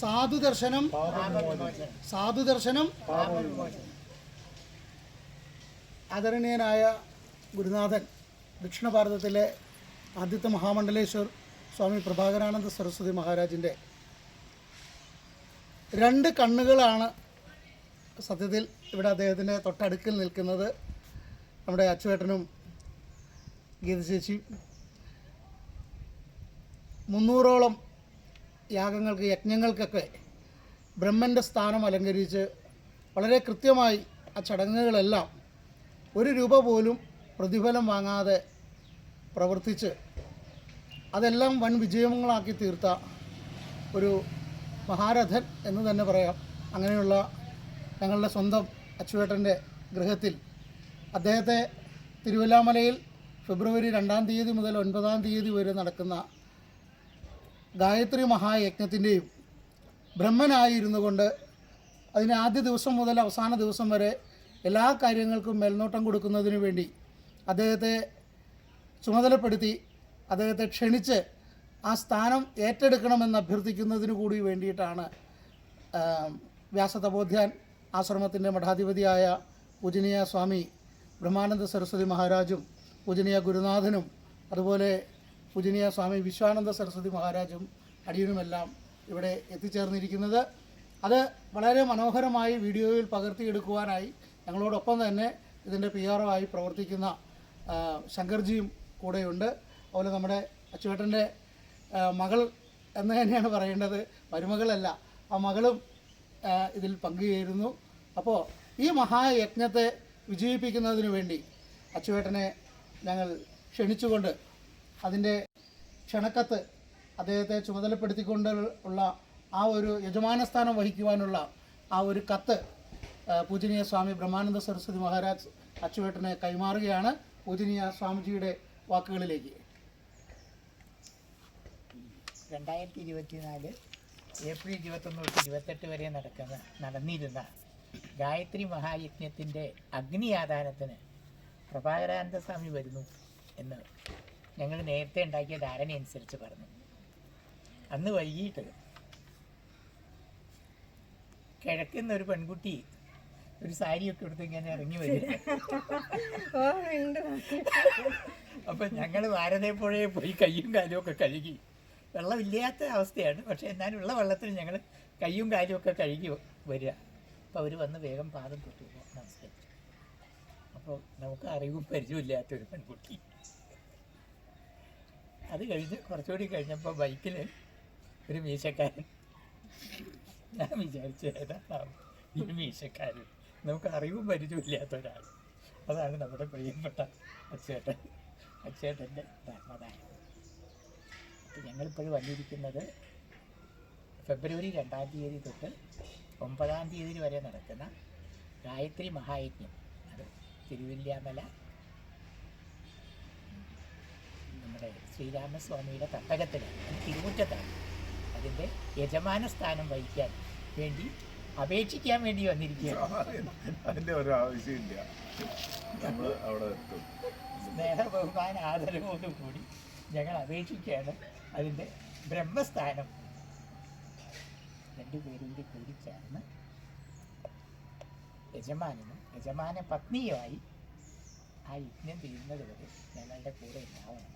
സാധു ദർശനം സാധു ദർശനം ആദരണീയനായ ഗുരുനാഥൻ ദക്ഷിണ ഭാരതത്തിലെ ആദ്യത്തെ മഹാമണ്ഡലേശ്വർ സ്വാമി പ്രഭാകരാനന്ദ സരസ്വതി മഹാരാജിന്റെ രണ്ട് കണ്ണുകളാണ് സത്യത്തിൽ ഇവിടെ അദ്ദേഹത്തിന്റെ തൊട്ടടുക്കിൽ നിൽക്കുന്നത്. നമ്മുടെ അച്ചുവേട്ടനും ഗീത മുന്നൂറോളം യാഗങ്ങൾക്ക് യജ്ഞങ്ങൾക്കൊക്കെ ബ്രഹ്മന്റെ സ്ഥാനം അലങ്കരിച്ച് വളരെ കൃത്യമായി ആ ചടങ്ങുകളെല്ലാം ഒരു രൂപ പോലും പ്രതിഫലം വാങ്ങാതെ പ്രവർത്തിച്ച് അതെല്ലാം വൻ വിജയങ്ങളാക്കി തീർത്ത ഒരു മഹാരഥൻ എന്ന് തന്നെ പറയാം. അങ്ങനെയുള്ള ഞങ്ങളുടെ സ്വന്തം അച്ചുവേട്ടന്റെ ഗൃഹത്തിൽ അദ്ദേഹത്തെ തിരുവല്ലാമലയിൽ ഫെബ്രുവരി രണ്ടാം തീയതി മുതൽ ഒൻപതാം തീയതി വരെ നടക്കുന്ന ഗായത്രി മഹായജ്ഞത്തിന്റെയും ബ്രഹ്മനായിരുന്നു കൊണ്ട് അതിന് ആദ്യ ദിവസം മുതൽ അവസാന ദിവസം വരെ എല്ലാ കാര്യങ്ങൾക്കും മേൽനോട്ടം കൊടുക്കുന്നതിന് വേണ്ടി അദ്ദേഹത്തെ ചുമതലപ്പെടുത്തി അദ്ദേഹത്തെ ക്ഷണിച്ച് ആ സ്ഥാനം ഏറ്റെടുക്കണമെന്ന് അഭ്യർത്ഥിക്കുന്നതിന് കൂടി വേണ്ടിയിട്ടാണ് വ്യാസതപോധ്യാൻ ആശ്രമത്തിന്റെ മഠാധിപതിയായ പൂജനീയ സ്വാമി ബ്രഹ്മാനന്ദ സരസ്വതി മഹാരാജും പൂജനീയ ഗുരുനാഥനും അതുപോലെ പൂജനീയ സ്വാമി വിശ്വാനന്ദ സരസ്വതി മഹാരാജും അടിയനുമെല്ലാം ഇവിടെ എത്തിച്ചേർന്നിരിക്കുന്നത്. അത് വളരെ മനോഹരമായി വീഡിയോയിൽ പകർത്തിയെടുക്കുവാനായി ഞങ്ങളോടൊപ്പം തന്നെ ഇതിന്റെ പി ആർ പ്രവർത്തിക്കുന്ന ശങ്കർജിയും കൂടെയുണ്ട്. അതുപോലെ നമ്മുടെ അച്ചുവേട്ടന്റെ മകൾ എന്ന് തന്നെയാണ് പറയേണ്ടത്. മരുമകളല്ല ആ മകളും ഇതിൽ പങ്കുചേരുന്നു. അപ്പോൾ ഈ മഹായജ്ഞത്തെ വിജയിപ്പിക്കുന്നതിന് വേണ്ടി അച്ചുവേട്ടനെ ഞങ്ങൾ ക്ഷണിച്ചുകൊണ്ട് അതിന്റെ ക്ഷണക്കത്ത് അദ്ദേഹത്തെ ചുമതലപ്പെടുത്തിക്കൊണ്ട് ഉള്ള ആ ഒരു യജമാനസ്ഥാനം വഹിക്കുവാനുള്ള ആ ഒരു കത്ത് പൂജനീയ സ്വാമി ബ്രഹ്മാനന്ദ സരസ്വതി മഹാരാജ് അച്ചുവേട്ടനെ കൈമാറുകയാണ് പൂജനീയ സ്വാമിജിയുടെ വാക്കുകളിലേക്ക്. രണ്ടായിരത്തി ഇരുപത്തിനാല് ഏപ്രിൽ ഇരുപത്തൊന്ന് തൊട്ട് ഇരുപത്തെട്ട് വരെ നടക്കുന്ന നടന്നിരുന്ന ഗായത്രി മഹായജ്ഞത്തിന്റെ അഗ്നിയാധാനത്തിന് പ്രഭാകരാനന്ദ സ്വാമി വരുന്നു എന്ന് ഞങ്ങൾ നേരത്തെ ഉണ്ടാക്കിയ ധാരണയനുസരിച്ച് പറഞ്ഞു. അന്ന് വൈകിട്ട് കിഴക്കുന്ന ഒരു പെൺകുട്ടി ഒരു സാരിയൊക്കെ എടുത്ത് ഇങ്ങനെ ഇറങ്ങി വരിക അപ്പം ഞങ്ങൾ ഭാരതപ്പുഴയെ പോയി കയ്യും കാലും ഒക്കെ കഴുകി. വെള്ളമില്ലാത്ത അവസ്ഥയാണ്. പക്ഷേ എന്നാലും ഉള്ള വെള്ളത്തിൽ ഞങ്ങൾ കയ്യും കാലും ഒക്കെ കഴുകി വരിക. അപ്പോൾ അവർ വന്ന് വേഗം പാദം തൊട്ടു നമസ്കരിച്ചു. അപ്പോൾ നമുക്ക് അറിവും പരിചയമില്ലാത്ത ഒരു പെൺകുട്ടി. അത് കഴിഞ്ഞ് കുറച്ചുകൂടി കഴിഞ്ഞപ്പോൾ ബൈക്കിൽ ഒരു മീശക്കാരൻ. ഞാൻ വിചാരിച്ചു ഏതാണ്ടാവും ഈ മീശക്കാരൻ. നമുക്ക് അറിവും പരിചയമില്ലാത്ത ഒരാൾ. അതാണ് നമ്മുടെ പ്രിയപ്പെട്ട അച്ചേട്ടൻ. അച്ചേട്ടന്റെ ധർമ്മദാനം അപ്പം ഞങ്ങളിപ്പോഴും വന്നിരിക്കുന്നത് ഫെബ്രുവരി രണ്ടാം തീയതി തൊട്ട് ഒമ്പതാം തീയതി വരെ നടക്കുന്ന ഗായത്രി മഹായജ്ഞം. അത് തിരുവില്യാമല നമ്മുടെ ശ്രീരാമസ്വാമിയുടെ തട്ടകത്തിലാണ് അത് തിരുമുറ്റത്താണ്. അതിന്റെ യജമാന സ്ഥാനം വഹിക്കാൻ വേണ്ടി അപേക്ഷിക്കാൻ വേണ്ടി വന്നിരിക്കുകയാണ്. ഒരു ആവശ്യമില്ല. നമ്മൾ അവിടെ എത്തും. സ്നേഹ ബഹുമാന ആദരവോടും കൂടി ഞങ്ങൾ അപേക്ഷിക്കുകയാണ് അതിന്റെ ബ്രഹ്മസ്ഥാനം. രണ്ടുപേരും കൂടി കൂടി ചേർന്ന് യജമാനനും യജമാന പത്നിയുമായി ആ യജ്ഞം തീരുന്നത് വരെ ഞങ്ങളുടെ കൂടെ ഉണ്ടാവണം.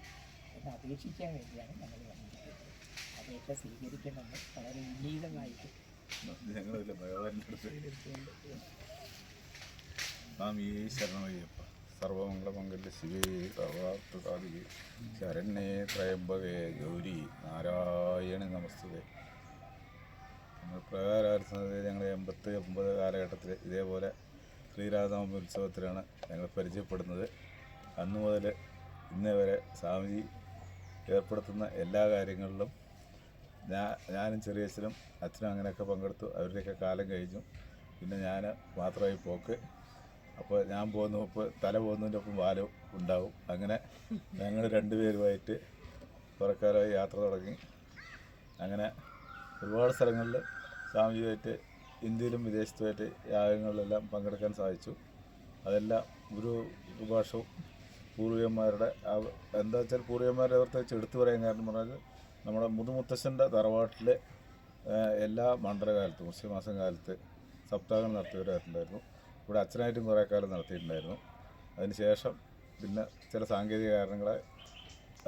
എന്ന് അപേക്ഷിക്കാൻ വേണ്ടിയാണ് ഞങ്ങൾ വന്നിരിക്കുന്നത്. അപേക്ഷ സ്വീകരിക്കണമെന്ന് വളരെ സ്വാമി ശരണമയ്യപ്പ സർവമംഗളമംഗല്യ ശിവേ ശരണ്യേ ത്രയംബകേ ഗൗരി നാരായണ നമസ്തേ നമ്മൾ പ്രകാരം ഞങ്ങൾ എൺപത്തി ഒമ്പത് കാലഘട്ടത്തിൽ ഇതേപോലെ ശ്രീരാമനവമി ഉത്സവത്തിലാണ് ഞങ്ങൾ പരിചയപ്പെടുന്നത്. അന്നു മുതൽ ഇന്നേ വരെ സ്വാമിജി ഏർപ്പെടുത്തുന്ന എല്ലാ കാര്യങ്ങളിലും ഞാൻ ഞാനും ചെറിയച്ഛനും അച്ഛനും അങ്ങനെയൊക്കെ പങ്കെടുത്തു. അവരുടെയൊക്കെ കാലം കഴിഞ്ഞു. പിന്നെ ഞാൻ മാത്രമായി പോക്ക്. അപ്പോൾ ഞാൻ പോകുന്ന ഇപ്പോൾ തല പോകുന്നതിന്റെ ഒപ്പം വാലും ഉണ്ടാവും. അങ്ങനെ ഞങ്ങൾ രണ്ടുപേരുമായിട്ട് കുറേക്കാലമായി യാത്ര തുടങ്ങി. അങ്ങനെ ഒരുപാട് സ്ഥലങ്ങളിൽ സ്വാമിജിയായിട്ട് ഇന്ത്യയിലും വിദേശത്തുമായിട്ട് യാഗങ്ങളിലെല്ലാം പങ്കെടുക്കാൻ സാധിച്ചു. അതെല്ലാം ഒരു ഉപഭാഷവും പൂർവികന്മാരുടെ എന്താ വെച്ചാൽ പൂർവികന്മാരെ പ്രത്യേകിച്ച് എടുത്തു പറയാൻ കാരണം പറഞ്ഞാൽ നമ്മുടെ മുതുമുത്തശ്ശന്റെ തറവാട്ടിലെ എല്ലാ മണ്ഡലകാലത്തും മാസം കാലത്ത് സപ്താഹങ്ങൾ നടത്തിയവരായിട്ടുണ്ടായിരുന്നു. ഇവിടെ അച്ഛനായിട്ടും കുറേ കാലം നടത്തിയിട്ടുണ്ടായിരുന്നു. അതിനുശേഷം പിന്നെ ചില സാങ്കേതിക കാരണങ്ങളെ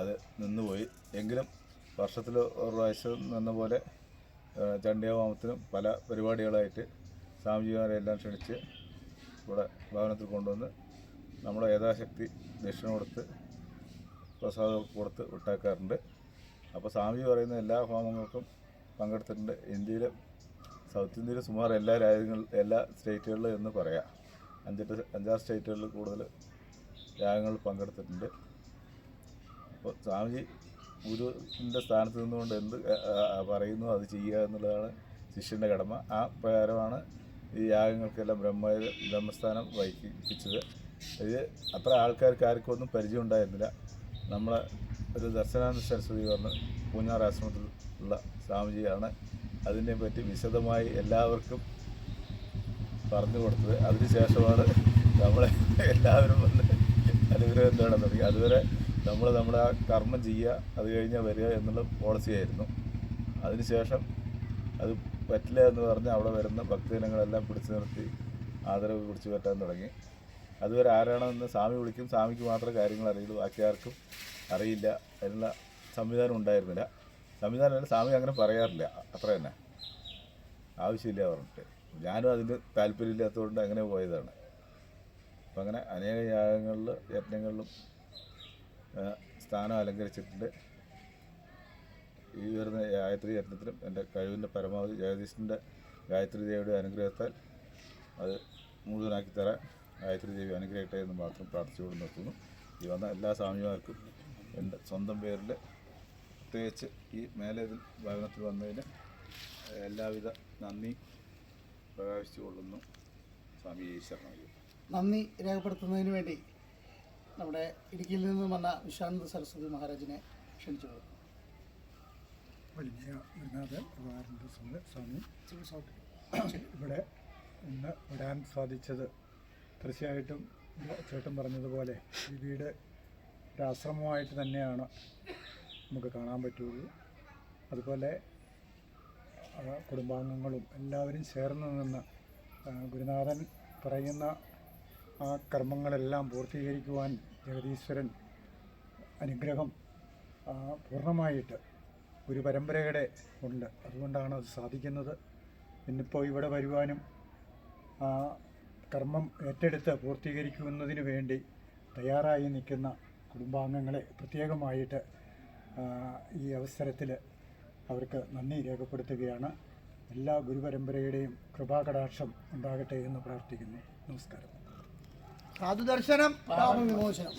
അത് നിന്നുപോയി. എങ്കിലും വർഷത്തിൽ ഒരു പ്രാവശ്യം നിന്ന പോലെ ചണ്ഡിയാവാമത്തിനും പല പരിപാടികളായിട്ട് സ്വാമിജിമാരെ എല്ലാം ക്ഷണിച്ച് ഇവിടെ ഭവനത്തിൽ കൊണ്ടുവന്ന് നമ്മുടെ യഥാശക്തി ദക്ഷിണ കൊടുത്ത് പ്രസാദം കൊടുത്ത് വിട്ടാക്കാറുണ്ട്. അപ്പോൾ സ്വാമി പറയുന്ന എല്ലാ ഹോമങ്ങൾക്കും പങ്കെടുത്തിട്ടുണ്ട്. ഇന്ത്യയിലെ സൗത്ത് ഇന്ത്യയിലെ സുമാർ എല്ലാ രാജ്യങ്ങളിലും എല്ലാ സ്റ്റേറ്റുകളിലും എന്ന് പറയാം. അഞ്ചെട്ട് അഞ്ചാറ് സ്റ്റേറ്റുകളിൽ കൂടുതൽ രാഗങ്ങളിൽ പങ്കെടുത്തിട്ടുണ്ട്. അപ്പോൾ സ്വാമിജി ഗുരുവിന്റെ സ്ഥാനത്ത് നിന്നുകൊണ്ട് എന്ത് പറയുന്നു അത് ചെയ്യുക എന്നുള്ളതാണ് ശിഷ്യന്റെ കടമ. ആ പ്രകാരമാണ് ഈ യാഗങ്ങൾക്കെല്ലാം ബ്രഹ്മ ബ്രഹ്മസ്ഥാനം വഹിപ്പിച്ചത്. ഇത് അത്ര ആൾക്കാർക്ക് ആർക്കും ഒന്നും പരിചയം ഉണ്ടായിരുന്നില്ല. നമ്മളെ ഒരു ദർശനാനന്ദ സരസ്വതി പറഞ്ഞ പൂഞ്ഞാർ ആശ്രമത്തിൽ ഉള്ള സ്വാമിജിയാണ് അതിനെ പറ്റി വിശദമായി എല്ലാവർക്കും പറഞ്ഞു കൊടുത്തത്. അതിനുശേഷമാണ് നമ്മളെ എല്ലാവരും വന്ന് അനുഗ്രഹം തേടാൻ തുടങ്ങി അതുവരെ നമ്മൾ നമ്മുടെ ആ കർമ്മം ചെയ്യുക അത് കഴിഞ്ഞാൽ വരിക എന്നുള്ള പോളിസി ആയിരുന്നു. അതിനുശേഷം അത് പറ്റില്ല എന്ന് പറഞ്ഞ് അവിടെ വരുന്ന ഭക്തജനങ്ങളെല്ലാം പിടിച്ചു നിർത്തി ആദരവ് പിടിച്ചു പറ്റാൻ തുടങ്ങി. അതുവരെ ആരാണെന്ന് സ്വാമി വിളിക്കും സ്വാമിക്ക് മാത്രമേ കാര്യങ്ങൾ അറിയുള്ളൂ ബാക്കി ആർക്കും അറിയില്ല. അതിനുള്ള സംവിധാനം ഉണ്ടായിരുന്നില്ല. സംവിധാനം സ്വാമി അങ്ങനെ പറയാറില്ല അത്ര തന്നെ. ആവശ്യമില്ല പറഞ്ഞിട്ട്. ഞാനും അതിന് താല്പര്യമില്ലാത്തതുകൊണ്ട് അങ്ങനെ പോയതാണ്. അപ്പം അങ്ങനെ അനേക യാഗങ്ങളിൽ യജ്ഞങ്ങളിലും സ്ഥാനം അലങ്കരിച്ചിട്ടുണ്ട്. ഈ വരുന്ന ഗായത്രി യജ്ഞത്തിലും എന്റെ കഴിവിന്റെ പരമാവധി ജഗദീശന്റെ ഗായത്രി ദേവിയുടെ അനുഗ്രഹത്താൽ അത് മുഴുവനാക്കി തരാൻ ഗായത്രി ദേവി അനുഗ്രഹിക്കട്ടെ എന്ന് മാത്രം പ്രാർത്ഥിച്ചുകൊണ്ട് നിർത്തുന്നു. ഈ വന്ന എല്ലാ സ്വാമിമാർക്കും എന്റെ സ്വന്തം പേരിൽ പ്രത്യേകിച്ച് ഈ മേലേതിൽ ഭവനത്തിൽ വന്നതിന് എല്ലാവിധ നന്ദി പ്രകാശിച്ചു കൊള്ളുന്നു സ്വാമി ഈശ്വരനായി നന്ദി രേഖപ്പെടുത്തുന്നതിന് വേണ്ടി. നമ്മുടെ ഇടുക്കിയിൽ നിന്നും വന്ന വിശ്വാനന്ദ സരസ്വതി മഹാരാജിനെ ക്ഷണിച്ചു കൊള്ളുന്നു. വലിയ ഗുരുനാഥ പ്രഭാകരന്റെ സ്വാമി ഇവിടെ ഇന്ന് വരാൻ സാധിച്ചത് തീർച്ചയായിട്ടും ചേട്ടൻ പറഞ്ഞതുപോലെ ഈ വീട് ഒരാശ്രമമായിട്ട് തന്നെയാണ് നമുക്ക് കാണാൻ പറ്റുള്ളൂ അതുപോലെ കുടുംബാംഗങ്ങളും എല്ലാവരും ചേർന്ന് നിന്ന് ഗുരുനാഥൻ പറയുന്ന ആ കർമ്മങ്ങളെല്ലാം പൂർത്തീകരിക്കുവാൻ ജഗതീശ്വരൻ അനുഗ്രഹം പൂർണമായിട്ട് ഒരു പരമ്പരയുടെ ഉണ്ട്. അതുകൊണ്ടാണ് അത് സാധിക്കുന്നത്. ഇന്നിപ്പോൾ ഇവിടെ വരുവാനും ആ കർമ്മം ഏറ്റെടുത്ത് പൂർത്തീകരിക്കുന്നതിന് വേണ്ടി തയ്യാറായി നിൽക്കുന്ന കുടുംബാംഗങ്ങളെ പ്രത്യേകമായിട്ട് ഈ അവസരത്തിൽ അവർക്ക് നന്ദി രേഖപ്പെടുത്തുകയാണ്. എല്ലാ ഗുരുപരമ്പരയുടെയും കൃപാകടാക്ഷം ഉണ്ടാകട്ടെ എന്ന് പ്രാർത്ഥിക്കുന്നു. നമസ്കാരം. సాధు దర్శనం పాప విమోచనం